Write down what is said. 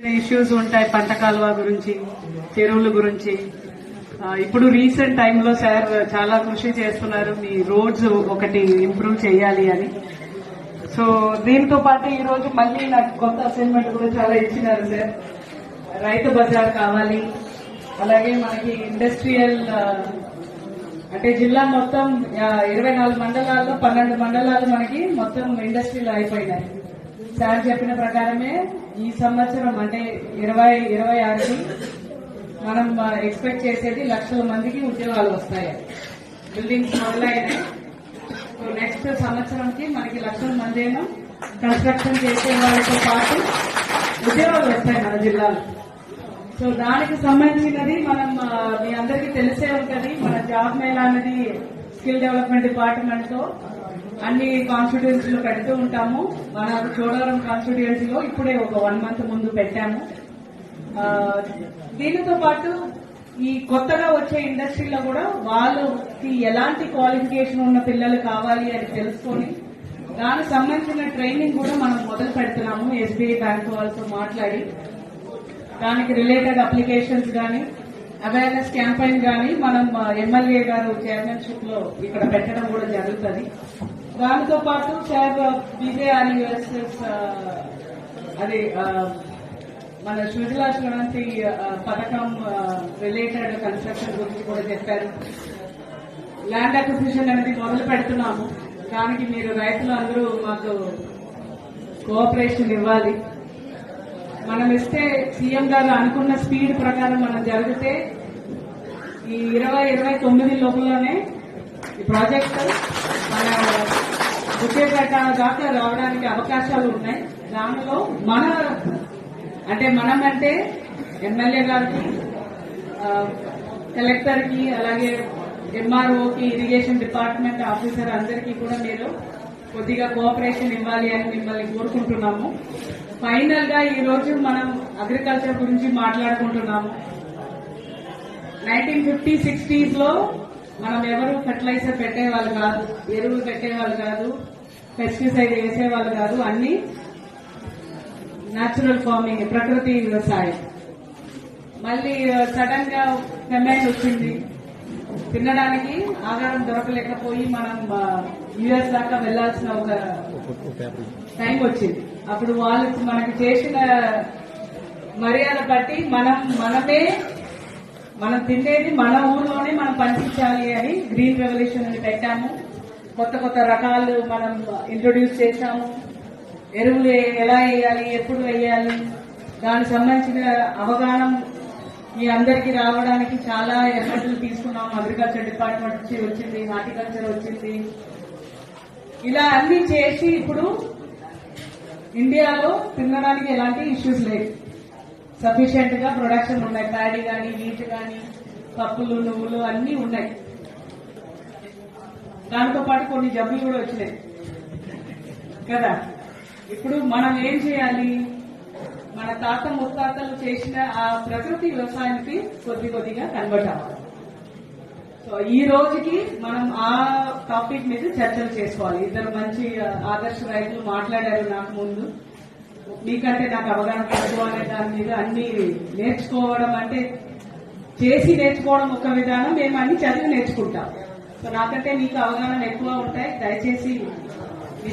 Issues ఉంటాయి పంట కాలువ గురించి చెరువుల గురించి. ఇప్పుడు రీసెంట్ టైంలో సార్ చాలా కృషి చేస్తున్నారు మీ రోడ్స్ ఒకటి ఇంప్రూవ్ చేయాలి అని. సో దీంతో పాటు ఈ రోజు మళ్ళీ నాకు కొత్త అసైన్మెంట్ కూడా చాలా ఇచ్చినారు సార్ రైతు బజార్ కావాలి అలాగే మనకి ఇండస్ట్రియల్ అంటే జిల్లా మొత్తం ఇరవై నాలుగు మండలాల్లో పన్నెండు మండలాలు మనకి మొత్తం ఇండస్ట్రీలు అయిపోయినాయి. సార్ చెప్పిన ప్రకారమే ఈ సంవత్సరం అంటే ఇరవై ఇరవై ఆరుకి మనం ఎక్స్పెక్ట్ చేసేది లక్షల మందికి ఉద్యోగాలు వస్తాయి. బిల్డింగ్స్ మొదలైనాయి సో నెక్స్ట్ సంవత్సరంకి మనకి లక్షల మంది ఏమో కన్స్ట్రక్షన్ చేసే వాళ్ళతో పాటు ఉద్యోగాలు వస్తాయి మన జిల్లాలో. సో దానికి సంబంధించినది మనం మీ అందరికీ తెలిసే ఉంటుంది. మన జాబ్ మేళా అనేది స్కిల్ డెవలప్మెంట్ డిపార్ట్మెంట్తో అన్ని కాన్స్టిట్యుయెన్సీలో పెడుతూ ఉంటాము. మన చోడవరం కాన్స్టిట్యుయెన్సీలో ఇప్పుడే ఒక వన్ మంత్ ముందు పెట్టాము. దీనితో పాటు ఈ కొత్తగా వచ్చే ఇండస్ట్రీలో కూడా వాళ్ళకి ఎలాంటి క్వాలిఫికేషన్ ఉన్న పిల్లలు కావాలి అని తెలుసుకొని దానికి సంబంధించిన ట్రైనింగ్ కూడా మనం మొదలు పెడుతున్నాము. ఎస్బీఐ బ్యాంక్ వాళ్ళతో మాట్లాడి దానికి రిలేటెడ్ అప్లికేషన్స్ కానీ అవేర్నెస్ క్యాంపెయిన్ కానీ మనం ఎమ్మెల్యే గారు చైర్మన్షిప్లో ఇక్కడ పెట్టడం కూడా జరుగుతుంది. దానితో పాటు సార్ విజయఆర్యుఎస్ఎస్ అది మన సుజలా శ్రవంతి పథకం రిలేటెడ్ కన్స్ట్రక్షన్ గురించి కూడా చెప్పారు. ల్యాండ్ అక్విజిషన్ అనేది మొదలు పెడుతున్నాము. దానికి మీరు రైతులు అందరూ మాకు కోఆపరేషన్ ఇవ్వాలి. మనం ఇస్తే సీఎం గారు అనుకున్న స్పీడ్ ప్రకారం మనం జరిగితే ఈ ఇరవై ఇరవై తొమ్మిది లోపలనే ఈ ప్రాజెక్ట్ మన ఉద్యోగపేట దాకా రావడానికి అవకాశాలు ఉన్నాయి. దానిలో మన అంటే మనం అంటే ఎమ్మెల్యే గారికి కలెక్టర్కి కలెక్టర్కి అలాగే ఎంఆర్ఓకి ఇరిగేషన్ డిపార్ట్మెంట్ ఆఫీసర్ అందరికీ కూడా మీరు కొద్దిగా కోఆపరేషన్ ఇవ్వాలి అని మిమ్మల్ని కోరుకుంటున్నాము. ఫైనల్గా ఈ రోజు మనం అగ్రికల్చర్ గురించి మాట్లాడుకుంటున్నాము. నైన్టీన్ ఫిఫ్టీ సిక్స్టీస్లో మనం ఎవరు ఫెర్టిలైజర్ పెట్టేవాళ్ళు కాదు ఎరువులు పెట్టేవాళ్ళు కాదు పెస్టిసైడ్ వేసేవాళ్ళు కాదు అన్ని న్యాచురల్ ఫార్మింగ్ ప్రకృతి వ్యవసాయం. మళ్ళీ సడన్గా ఫెమైన్ వచ్చింది. తినడానికి ఆహారం దొరకలేకపోయి మనం యుఎస్ దాకా వెళ్ళాల్సిన ఒక టైం వచ్చింది. అప్పుడు వాళ్ళు మనకి చేసిన మర్యాద బట్టి మనం మనమే మనం తినేది మన ఊర్లోనే మనం పండించాలి అని గ్రీన్ రెవల్యూషన్ అని పెట్టాము. కొత్త కొత్త రకాలు మనం ఇంట్రొడ్యూస్ చేశాము. ఎరువులు ఎలా వేయాలి ఎప్పుడు వేయాలి దానికి సంబంధించిన అవగాహన మీ అందరికీ రావడానికి చాలా ఎఫర్ట్లు తీసుకున్నాము. అగ్రికల్చర్ డిపార్ట్మెంట్ నుంచి వచ్చింది హార్టికల్చర్ వచ్చింది. ఇలా అన్ని చేసి ఇప్పుడు ఇండియాలో తినడానికి ఎలాంటి ఇష్యూస్ లేవు. సఫిషియెంట్గా ప్రొడక్షన్ ఉన్నాయి. ప్యాడీ కానీ వీట్ కానీ పప్పులు నువ్వులు అన్ని ఉన్నాయి. దాంతో పాటు కొన్ని జబ్బులు కూడా వచ్చినాయి. కదా? ఇప్పుడు మనం ఏం చేయాలి? మన తాత ముత్తాతలు చేసిన ఆ ప్రకృతి వ్యవసాయానికి కొద్ది కొద్దిగా కన్వర్ట్ అవ్వాలి సో ఈ రోజుకి మనం ఆ టాపిక్ మీద చర్చలు చేసుకోవాలి. ఇద్దరు మంచి ఆదర్శ రైతులు మాట్లాడారు నాకు ముందు. మీకంటే నాకు అవగాహన తక్కువ అనే దాని మీద అన్ని నేర్చుకోవడం అంటే చేసి నేర్చుకోవడం ఒక విధానం మేము అన్ని చదివి నేర్చుకుంటాం. సో నాకంటే మీకు అవగాహన ఎక్కువ ఉంటాయి. దయచేసి మీ